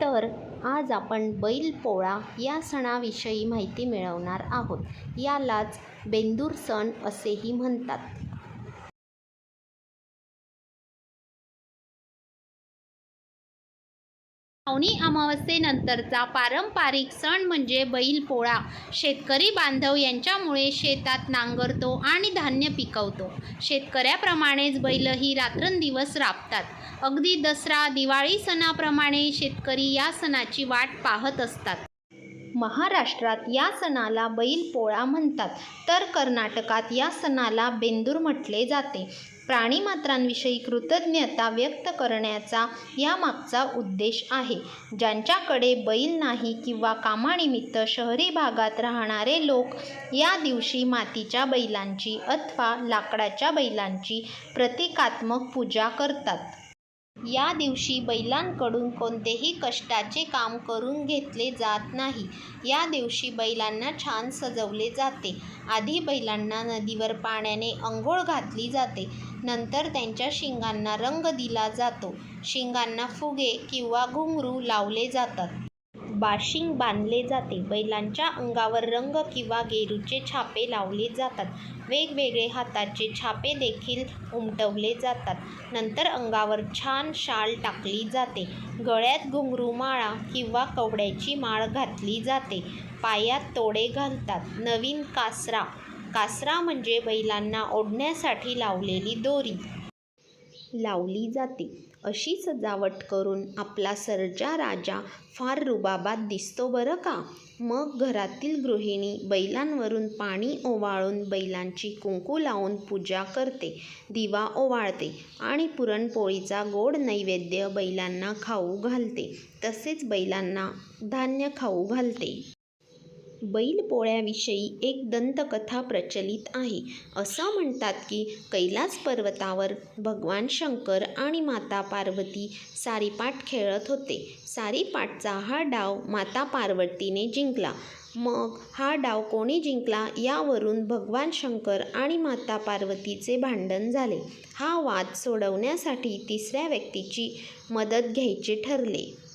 तर आज आपण बैलपोळा या सणाविषयी माहिती मिळवणार आहोत. यालाच बेंदूर सण असेही म्हणतात. श्रावणी अमावस्येनंतरचा पारंपरिक सण म्हणजे बैलपोळा शेतकरी बांधव यांच्यामुळे शेतात नांगरतो आणि धान्य पिकवतो. शेतकऱ्याप्रमाणेच बैलही रात्रंदिवस राबतात. अगदी दसरा दिवाळी सणाप्रमाणे शेतकरी या सणाची वाट पाहत असतात. महाराष्ट्रात या सणाला बैलपोळा म्हणतात. तर कर्नाटकात या सणाला बेंदूर म्हटले जाते. प्राणीमात्रांविषयी कृतज्ञता व्यक्त करण्याचा यामागचा उद्देश आहे. ज्यांच्याकडे बैल नाही किंवा कामानिमित्त शहरी भागात राहणारे लोक या दिवशी मातीच्या बैलांची अथवा लाकडाच्या बैलांची प्रतिकात्मक पूजा करतात. या दिवशी बैलांकडून कोणतेही कष्टाचे काम करून घेतले जात नाही. या दिवशी बैलांना छान सजवले जाते. आधी बैलांना नदीवर पाण्याने अंघोळ घातली जाते. नंतर त्यांच्या शिंगांना रंग दिला जातो. शिंगांना फुगे किंवा घुंगरू लावले जातात. बाशिंग बांधले जाते. बैलांच्या अंगावर रंग किंवा गेरूचे छापे लावले जातात. वेगवेगळे हाताचे छापे देखील उमटवले जातात. नंतर अंगावर छान शाल टाकली जाते. गळ्यात घुंगरू माळा किंवा कवड्याची माळ घातली जाते. पायात तोडे घालतात. नवीन कासरा. कासरा म्हणजे बैलांना ओढण्यासाठी लावलेली दोरी. लावली जाते. अशी सजावट करून आपला सर्जा राजा फार रुबाबात दिसतो बरं का? मग घरातील गृहिणी बैलांवरून पाणी ओवाळून बैलांची कुंकू लावून पूजा करते दिवा ओवाळते आणि पुरणपोळीचा गोड नैवेद्य बैलांना खाऊ घालते. तसेच बैलांना धान्य खाऊ घालते. बैलपोळ्याविषयी एक दंतकथा प्रचलित आहे. असं म्हणतात की कैलास पर्वतावर भगवान शंकर आणि माता पार्वती सारीपाट खेळत होते. सारीपाटचा हा डाव माता पार्वतीने जिंकला. मग हा डाव कोणी जिंकला यावरून भगवान शंकर आणि माता पार्वतीचे भांडण झाले. हा वाद सोडवण्यासाठी तिसऱ्या व्यक्तीची मदत घ्यायचे ठरले.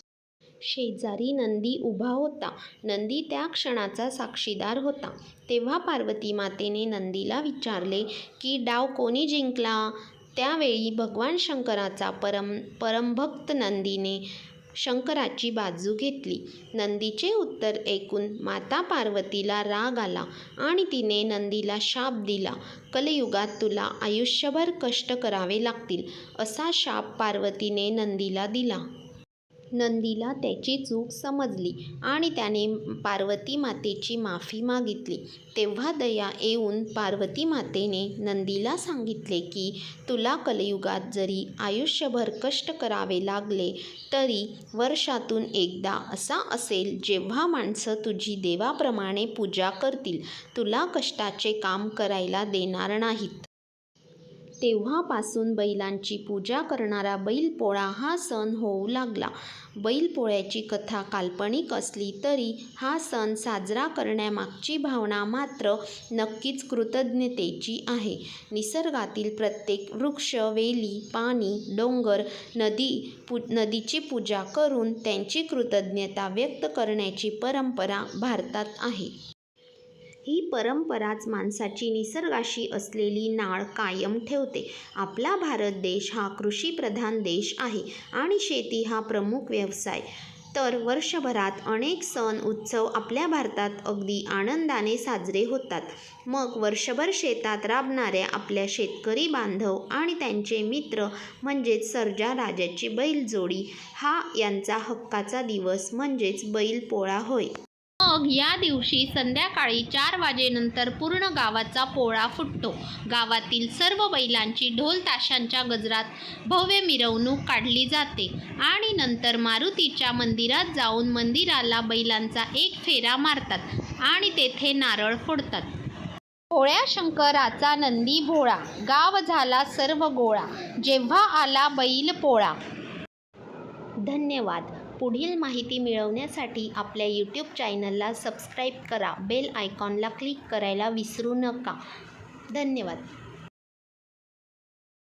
शेजारी नंदी उभा होता. नंदी त्या क्षणाचा साक्षीदार होता. तेव्हा पार्वती मातेने नंदीला विचारले की डाव कोणी जिंकला? त्यावेळी भगवान शंकराचा परम परमभक्त नंदीने शंकराची बाजू घेतली. नंदीचे उत्तर ऐकून माता पार्वतीला राग आला आणि तिने नंदीला शाप दिला. कलयुगात तुला आयुष्यभर कष्ट करावे लागतील असा शाप पार्वतीने नंदीला दिला. नंदीला त्याची चूक समजली आणि त्याने पार्वती मातेची माफी मागितली. तेव्हा दया येऊन पार्वती मातेने नंदीला सांगितले की तुला कलयुगात जरी आयुष्यभर कष्ट करावे लागले तरी वर्षातून एकदा असा असेल जेव्हा माणसं तुझी देवाप्रमाणे पूजा करतील. तुला कष्टाचे काम करायला देणार नाहीत. तेव्हापासून बैलांची पूजा करणारा बैलपोळा हा सण होऊ लागला. बैलपोळ्याची कथा काल्पनिक असली तरी हा सण साजरा करण्यामागची भावना मात्र नक्कीच कृतज्ञतेची आहे. निसर्गातील प्रत्येक वृक्ष वेली पाणी डोंगर नदी पू नदीची पूजा करून त्यांची कृतज्ञता व्यक्त करण्याची परंपरा भारतात आहे. ही परंपराच माणसाची निसर्गाशी असलेली नाळ कायम ठेवते. आपला भारत देश हा कृषीप्रधान देश आहे आणि शेती हा प्रमुख व्यवसाय. तर वर्षभरात अनेक सण उत्सव आपल्या भारतात अगदी आनंदाने साजरे होतात. मग वर्षभर शेतात राबणाऱ्या आपल्या शेतकरी बांधव आणि त्यांचे मित्र म्हणजेच सर्जा राजाची बैलजोडी हा यांचा हक्काचा दिवस म्हणजेच बैलपोळा होय. मग या दिवशी संध्याकाळी चार वाजेनंतर पूर्ण गावाचा पोळा फुटतो. गावातील सर्व बैलांची ढोल ताशांच्या गजरात भव्य मिरवणूक काढली जाते. आणि नंतर मारुतीच्या मंदिरात जाऊन मंदिराला बैलांचा एक फेरा मारतात आणि तेथे नारळ फोडतात. पोळ्या शंकराचा नंदी भोळा गाव झाला सर्व गोळा जेव्हा आला बैल पोळा. धन्यवाद. पुढील माहिती मिळवण्यासाठी आपल्या यूट्यूब चॅनलला सबस्क्राईब करा. बेल आयकॉनला क्लिक करायला विसरू नका. धन्यवाद.